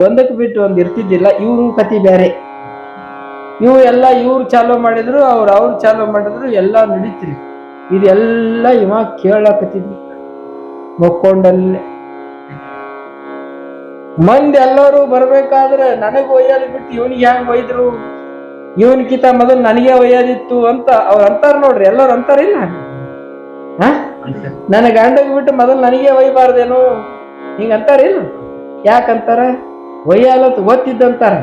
ಒಂದಕ್ಕೆ ಬಿಟ್ಟು ಒಂದ್ ಇರ್ತಿದ್ದಿಲ್ಲ ಇವರು ಕತಿ ಬೇರೆ ಇವು ಎಲ್ಲ ಇವ್ರು ಚಾಲೋ ಮಾಡಿದ್ರು ಅವ್ರು ಅವ್ರು ಚಾಲೋ ಮಾಡಿದ್ರು ಎಲ್ಲ ನಡೀತ್ರಿ. ಇದೆಲ್ಲ ಇವ ಕೇಳಕತ್ತಿದ್ವಿ ಮಕ್ಕೊಂಡಲ್ಲೇ. ಮಂದಿ ಎಲ್ಲರೂ ಬರ್ಬೇಕಾದ್ರೆ ನನಗೆ ಒಯ್ಯೋದು ಬಿಟ್ಟು ಇವನಿಗೆ ಹೆಂಗ್ ಒಯ್ದ್ರು? ಇವನ್ಕಿತ ಮೊದಲು ನನಗೆ ಒಯ್ಯೋದಿತ್ತು ಅಂತ ಅವ್ರು ಅಂತಾರ ನೋಡ್ರಿ ಎಲ್ಲರೂ ಅಂತಾರಿಲ್ಲ ಹ ನನ್ನ ಗಂಡಗ್ ಬಿಟ್ಟು ಮೊದಲು ನನಗೆ ಒಯ್ಬಾರ್ದೇನು? ಹಿಂಗ ಅಂತಾರಿಲ್ಲ ಯಾಕಂತಾರ ಒಯ್ಯಾಲತ್ ಗೊತ್ತಿದ್ದಂತಾರ.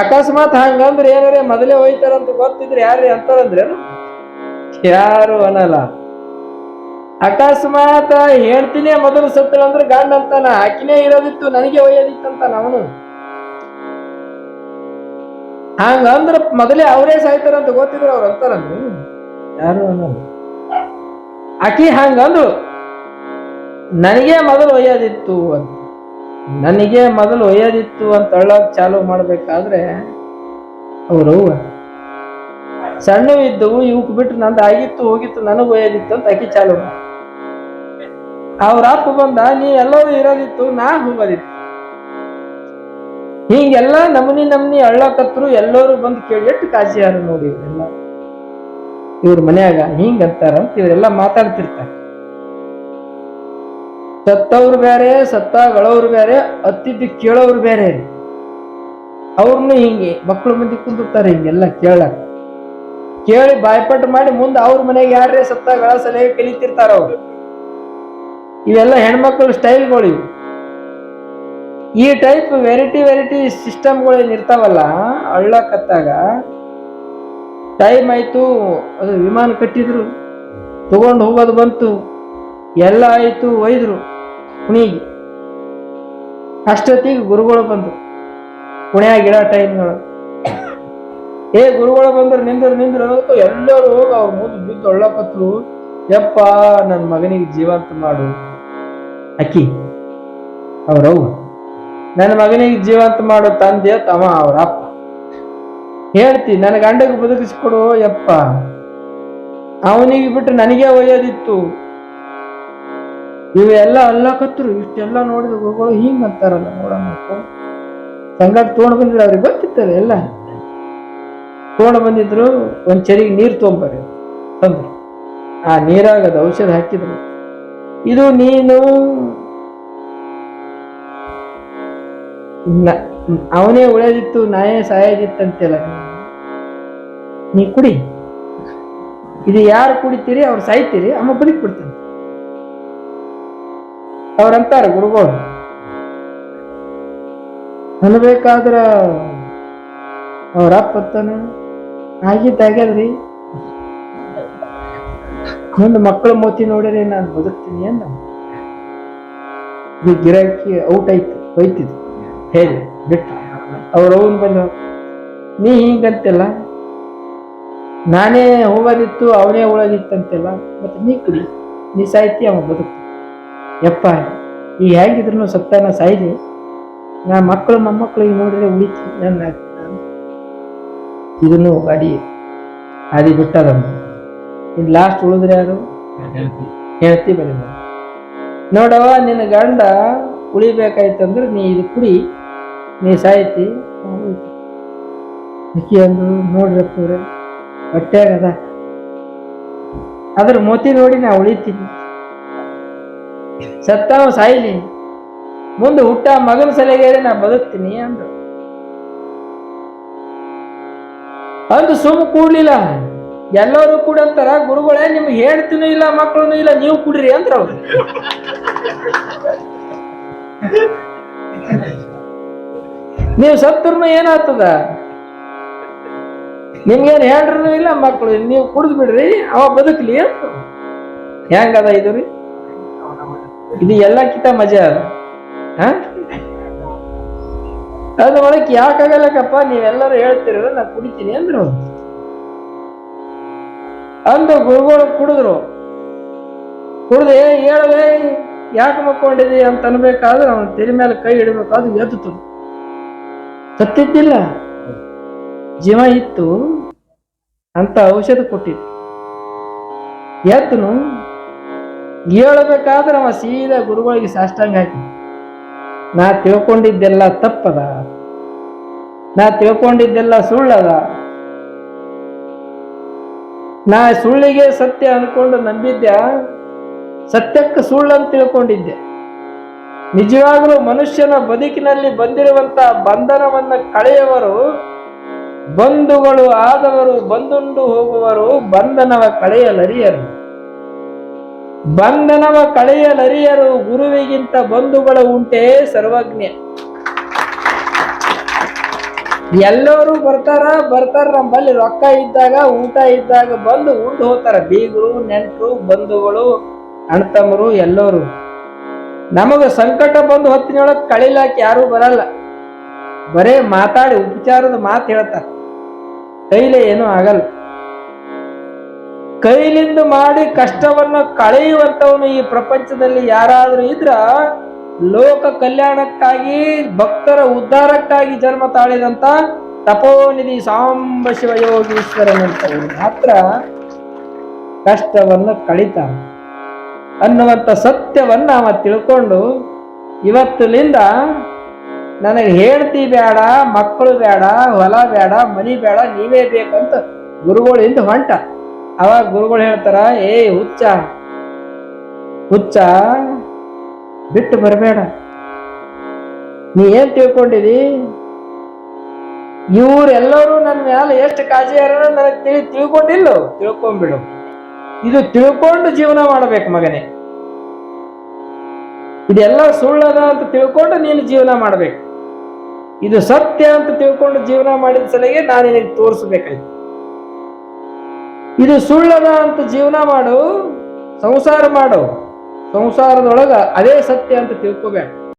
ಅಕಸ್ಮಾತ್ ಹಂಗಂದ್ರೆ ಏನಾರೇ ಮೊದಲೇ ಒಯ್ತಾರಂತ ಗೊತ್ತಿದ್ರೆ ಯಾರ್ರಿ ಅಂತಾರಂದ್ರೇನು? ಯಾರು ಅನ್ನಲ್ಲ. ಅಕಸ್ಮಾತ್ ಹೇಳ್ತೀನಿ ಮೊದಲು ಸತ್ತಳಂದ್ರೆ ಗಂಡ ಅಂತಾನ, ಆಕಿನೇ ಇರೋದಿತ್ತು, ನನಗೆ ಒಯ್ಯೋದಿತ್ತಂತಾನ ಅವನು. ಹಂಗಂದ್ರ ಮೊದಲೇ ಅವರೇ ಸಾಯ್ತಾರಂತ ಗೊತ್ತಿದ್ರು ಅವ್ರು ಅಂತಾರಂದ್ರೆ ಯಾರು ಅನ್ನಲ್ಲ. ಆಕಿ ಹಂಗಂದ್ರು, ನನಗೆ ಮೊದಲು ಒಯ್ಯೋದಿತ್ತು ಅಂತ. ನನಗೆ ಮೊದಲು ಒಯ್ಯೋದಿತ್ತು ಅಂತ ಹೇಳೋಕ್ ಚಾಲು ಮಾಡ್ಬೇಕಾದ್ರೆ ಅವರು ಸಣ್ಣವಿದ್ದವು ಇವಕ್ ಬಿಟ್ಟು ನಂದು ಆಗಿತ್ತು, ಹೋಗಿತ್ತು, ನನಗ್ ಒಯ್ಯೋದಿತ್ತು ಅಂತ ಆಕೆ ಚಾಲು ಮಾಡ. ಅವ್ರ ಅಪ್ಪ ಬಂದ, ನೀ ಎಲ್ಲರೂ ಇರೋದಿತ್ತು, ನಾ ಹೋಗೋದಿತ್ತು. ಹಿಂಗೆಲ್ಲ ನಮನಿ ನಮನಿ ಅಳ್ಳಕತ್ರು ಎಲ್ಲರೂ ಬಂದು ಕೇಳಿ ಎಷ್ಟು ಕಾಜಿ ಯಾರು ನೋಡಿ ಇವರೆಲ್ಲ. ಇವ್ರ ಮನ್ಯಾಗ ಹಿಂಗಂತಾರ ಅಂತ ಇವರೆಲ್ಲ ಮಾತಾಡ್ತಿರ್ತಾರೆ. ಸತ್ತವ್ರು ಬೇರೆ, ಸತ್ತಾಗಳವ್ರು ಬೇರೆ, ಅತ್ತಿದ್ದು ಕೇಳೋರು ಬೇರೆ ಅವ್ರನ್ನೂ ಹಿಂಗೆ ಮಕ್ಕಳು ಮಂದಿ ಕುಂದಿರ್ತಾರೆ ಹಿಂಗೆಲ್ಲ ಕೇಳಕ್. ಕೇಳಿ ಬಾಯ್ಪಟ್ಟು ಮಾಡಿ ಮುಂದೆ ಅವ್ರ ಮನೆಗೆ ಯಾರೇ ಸತ್ತಾಗಳ ಸಲಹೆ ಕಲಿತಿರ್ತಾರ ಅವ್ರು. ಇವೆಲ್ಲ ಹೆಣ್ಮಕ್ಳ ಸ್ಟೈಲ್ಗಳು ಇವು. ಈ ಟೈಪ್ ವೆರೈಟಿ ವೆರೈಟಿ ಸಿಸ್ಟಮ್ಗಳು ಏನು ಇರ್ತಾವಲ್ಲ ಅಳ್ಳಕತ್ತಾಗ ಟೈಮ್ ಆಯಿತು, ಅದು ವಿಮಾನ ಕಟ್ಟಿದ್ರು, ತಗೊಂಡು ಹೋಗೋದು ಬಂತು, ಎಲ್ಲ ಆಯಿತು ಒಯ್ದ್ರು. ಕುಣಿಗೆ ಅಷ್ಟೊತ್ತಿಗೆ ಗುರುಗಳು ಬಂದ್ರು. ಕುಣಿಯಾಗ ಇಡೋ ಟೈಮ್ಗಳು. ಏ ಗುರುಗಳು ಬಂದ್ರು, ನಿಂದ್ರು ನಿಂದ್ರು. ಎಲ್ಲರೂ ಹೋಗಿ ಅವ್ರ ಮುಂದೆ ಬಿದ್ದು ಒಳ್ಳಕತ್ರು ಯಪ್ಪ ನನ್ನ ಮಗನಿಗೆ ಜೀವಂತ ಮಾಡು. ಅಕ್ಕಿ ಅವ್ರವ್ ನನ್ನ ಮಗನಿಗೆ ಜೀವಂತ ಮಾಡು ತಂದೆ, ತಮ್ಮ, ಅವ್ರ ಅಪ್ಪ. ಹೇಳ್ತಿ ನನ್ನ ಗಂಡಗೆ ಬದುಕಿಸ್ಕೊಡು, ಯಪ್ಪ. ಅವನಿಗೆ ಬಿಟ್ಟು ನನಗೆ ಒಯ್ಯೋದಿತ್ತು. ಇವೆಲ್ಲ ಅಲ್ಲಕತ್ರು, ಇಷ್ಟೆಲ್ಲ ನೋಡಿದ ಗುರುಗಳು ಹಿಂಗ ಅಂತಾರಲ್ಲ ನೋಡಮ್ಮ ಸಂಗಾಟ ತೊಗೊಂಡ್ ಬಂದಿದ್ರು ಅವ್ರಿಗೆ ಗೊತ್ತಿತ್ತಲ್ಲ ಎಲ್ಲ. ತೊಗೊಂಡು ಬಂದಿದ್ರು, ಒಂದ್ ಚರಿಗೆ ನೀರು ತೊಗೊಂಬರ್ರಿ ತಂದ್ರು ಆ ನೀರಾಗ ಅದು ಔಷಧ ಹಾಕಿದ್ರು. ಇದು ನೀನು ಅವನೇ ಉಳಿದಿತ್ತು, ನಾಯೇ ಸಾಯೋದಿತ್ತಂತೆಲ್ಲ ನೀ ಕುಡಿ. ಇದು ಯಾರು ಕುಡಿತೀರಿ, ಅವ್ರು ಸಾಯ್ತೀರಿ, ಅಮ್ಮ ಬದುಕ್ ಬಿಡ್ತಾನೆ. ಅವ್ರಂತಾರ ಗುರುಗಳು. ಅನ್ಬೇಕಾದ್ರ ಅವ್ರ ಅಪ್ಪ ಅತ್ತಾನ ಆಗಿದ್ದಾಗ್ಯದ್ರಿ ಮುಂದೆ ಮಕ್ಕಳ ಮೋತಿ ನೋಡಿರಿ ನಾನು ಬದುಕ್ತೀನಿ ಅಂದ. ಗಿರಾಕಿ ಔಟ್ ಆಯ್ತು ಹೋಯ್ತಿದ್ರು ಹೇಳಿ, ಬಿಟ್ಟು. ಅವ್ರ ಅವನ್ ಬಂದ, ನೀ ಹಿಂಗಂತೆಲ್ಲ? ನಾನೇ ಹೋಗೋದಿತ್ತು ಅವನೇ ಉಳೋದಿತ್ತಂತೆಲ್ಲ ಮತ್ತೆ ನೀ ಕುಡಿ. ನೀ ಸಾಯ್ತಿ, ಅವ ಬದುಕ್ತಿ ಯಪ್ಪ ಈ ಹೇಗಿದ್ರು ಸತ್ತಾನ ಸಾಯ್ಲಿ. ನಾ ಮಕ್ಕಳು ಮೊಮ್ಮಕ್ಕಳಿಗೆ ನೋಡಿದ್ರೆ ಉಳಿತು ನನ್ನ ಇದನ್ನು ಗಾಡಿ ಹಾದಿ ಬಿಟ್ಟದಮ್ಮ ಇದು ಲಾಸ್ಟ್ ಉಳಿದ್ರೆ ಯಾರು? ಹೇಳ್ತಿ ಬರೀ ನೋಡವ ನಿನ್ನ ಗಂಡ ಉಳಿಬೇಕಾಯ್ತಂದ್ರೆ ನೀ ಇದು ಕುಡಿ. ನೀ ಸಾಯ್ತಿ. ಅಕ್ಕಿ ಅಂದ್ರು ನೋಡ್ರಪ್ಪ ಅದ. ಅದ್ರ ಮೋತಿ ನೋಡಿ ನಾ ಉಳಿತೀನಿ. ಸತ್ತಾವ ಸಾಯ್ಲಿ, ಮುಂದೆ ಹುಟ್ಟ ಮಗನ ಸಲಹೆಗೆ ನಾ ಬದುಕ್ತೀನಿ ಅಂದ್ರು. ಅಂದು ಸುಮ್ ಕೂಡ್ಲಿಲ್ಲ. ಎಲ್ಲರೂ ಕೂಡ ಅಂತಾರ, ಗುರುಗಳೇ, ನಿಮ್ಗೆ ಹೇಳ್ತೀನೂ ಇಲ್ಲ ಮಕ್ಕಳು ಇಲ್ಲ, ನೀವು ಕುಡ್ರಿ ಅಂದ್ರ ಅವ್ರು. ನೀವು ಸತ್ತರ್ನು ಏನಾಗ್ತದ? ನಿಮ್ಗೇನ್ ಹೇಳ್ರು ಇಲ್ಲ ಮಕ್ಕಳು ನೀವು ಕುಡಿದ್ ಬಿಡ್ರಿ, ಅವ ಬದುಕ್ಲಿ ಅಂತ ಹೆಂಗದ ಇದು ರೀ? ಇದು ಎಲ್ಲಕ್ಕಿಂತ ಮಜಾ ಅದ. ಅದು ಅದ್ರ ಒಳಗೆ ಯಾಕಾಗಲ್ಲಕ್ಕಪ್ಪ ನೀವೆಲ್ಲರೂ ಹೇಳ್ತಿರಲ್ಲ ನಾ ಕುಡಿತೀನಿ ಅಂದ್ರು. ಅಂದ್ರು ಅಂದು ಗುರುಗಳು ಕುಡಿದ್ರು. ಕುಡ್ದೆ ಹೇಳದೆ ಯಾಕೆ ಮಕ್ಕೊಂಡಿದಿ ಅಂತ ಅನ್ಬೇಕಾದ್ರೆ ಅವನ ತೆರೆ ಮೇಲೆ ಕೈ ಇಡಬೇಕಾದ್ರೆ ಎದ್ದು ಸತ್ತಿದ್ದಿಲ್ಲ. ಜೀವ ಇತ್ತು ಅಂತ ಔಷಧ ಕೊಟ್ಟಿತ್ತು ಎದ್ದನು ಹೇಳ್ಬೇಕಾದ್ರೆ ಅವ ಸೀದಾ ಗುರುಗಳಿಗೆ ಸಾಷ್ಟಾಂಗ ಹಾಕಿ. ನಾ ತಿಳ್ಕೊಂಡಿದ್ದೆಲ್ಲ ತಪ್ಪದ? ನಾ ತಿಳ್ಕೊಂಡಿದ್ದೆಲ್ಲ ಸುಳ್ಳದ? ನಾ ಸುಳ್ಳಿಗೆ ಸತ್ಯ ಅನ್ಕೊಂಡು ನಂಬಿದ್ದೆ ಸತ್ಯಕ್ಕೆ ಸುಳ್ಳು ಅಂತ ತಿಳ್ಕೊಂಡಿದ್ದೆ. ನಿಜವಾಗಲೂ ಮನುಷ್ಯನ ಬದುಕಿನಲ್ಲಿ ಬಂದಿರುವಂತ ಬಂಧನವನ್ನ ಕಳೆಯವರು, ಬಂಧುಗಳು ಆದವರು, ಬಂದುಂಡು ಹೋಗುವರು ಬಂಧನವ ಕಳೆಯಲರಿಯರು. ಬಂಧನವ ಕಳೆಯಲರಿಯರು ಗುರುವಿಗಿಂತ ಬಂಧುಗಳ ಉಂಟೆ ಸರ್ವಜ್ಞ. ಎಲ್ಲರೂ ಬರ್ತಾರ ಬರ್ತಾರ ನಮ್ಮಲ್ಲಿ ರೊಕ್ಕ ಇದ್ದಾಗ, ಊಟ ಇದ್ದಾಗ ಬಂದು ಉಂಡು ಹೋಗ್ತಾರ. ಬೀಗರು, ನೆಂಟರು, ಬಂಧುಗಳು ಅಣ್ತಮ್ಮರು ಎಲ್ಲರೂ. ನಮಗ ಸಂಕಟ ಬಂದು ಹೊತ್ತಿನೊಳಗೆ ಕಳಿಲಾಕ ಯಾರು ಬರಲ್ಲ. ಬರೇ ಮಾತಾಡಿ, ಉಪಚಾರದ ಮಾತು ಹೇಳ್ತಾರ. ಕೈಲೇ ಏನೂ ಆಗಲ್ಲ. ಕೈಲಿಂದ ಮಾಡಿ ಕಷ್ಟವನ್ನು ಕಳೆಯುವಂಥವನು ಈ ಪ್ರಪಂಚದಲ್ಲಿ ಯಾರಾದರೂ ಇದ್ರ ಲೋಕ ಕಲ್ಯಾಣಕ್ಕಾಗಿ, ಭಕ್ತರ ಉದ್ಧಾರಕ್ಕಾಗಿ ಜನ್ಮ ತಾಳಿದಂತ ತಪೋನಿಧಿ ಸಾಂಬ ಶಿವಯೋಗೀಶ್ವರನಂತವರು ಮಾತ್ರ ಕಷ್ಟವನ್ನು ಕಳಿತಾನೆ. ಅನ್ನುವಂಥ ಸತ್ಯವನ್ನ ಅವ ತಿಳ್ಕೊಂಡು ಇವತ್ತಿನಿಂದ ನನಗೆ ಹೇಳ್ತಿ ಬೇಡ, ಮಕ್ಕಳು ಬೇಡ, ಹೊಲ ಬೇಡ, ಮನಿ ಬೇಡ, ನೀವೇ ಬೇಕಂತ ಗುರುಗಳಿಂದ ಹೊಂಟ. ಅವಾಗ ಗುರುಗಳು ಹೇಳ್ತಾರ, ಏ ಹುಚ್ಚ ಹುಚ್ಚ, ಬಿಟ್ಟು ಬರಬೇಡ. ನೀ ಏನ್ ತಿಳ್ಕೊಂಡಿದಿ? ಇವರೆಲ್ಲರೂ ನನ್ನ ಮೇಲೆ ಎಷ್ಟು ಕಾಜಿ ನನಗೆ ತಿಳಿ, ತಿಳ್ಕೊಂಡಿಲ್ಲ? ತಿಳ್ಕೊಂಡ್ಬಿಡು ಇದು ತಿಳ್ಕೊಂಡು ಜೀವನ ಮಾಡ್ಬೇಕು ಮಗನೇ. ಇದೆಲ್ಲ ಸುಳ್ಳದ ಅಂತ ತಿಳ್ಕೊಂಡು ನೀನು ಜೀವನ ಮಾಡ್ಬೇಕು. ಇದು ಸತ್ಯ ಅಂತ ತಿಳ್ಕೊಂಡು ಜೀವನ ಮಾಡಿದ ಸಲಿಗೆ ನಾನು ನಿನಗೆ ತೋರಿಸ್ಬೇಕಾಯ್ತು. ಇದು ಸುಳ್ಳದ ಅಂತ ಜೀವನ ಮಾಡು ಸಂಸಾರ ಮಾಡು. ಸಂಸಾರದೊಳಗ ಅದೇ ಸತ್ಯ ಅಂತ ತಿಳ್ಕೊಬೇಡ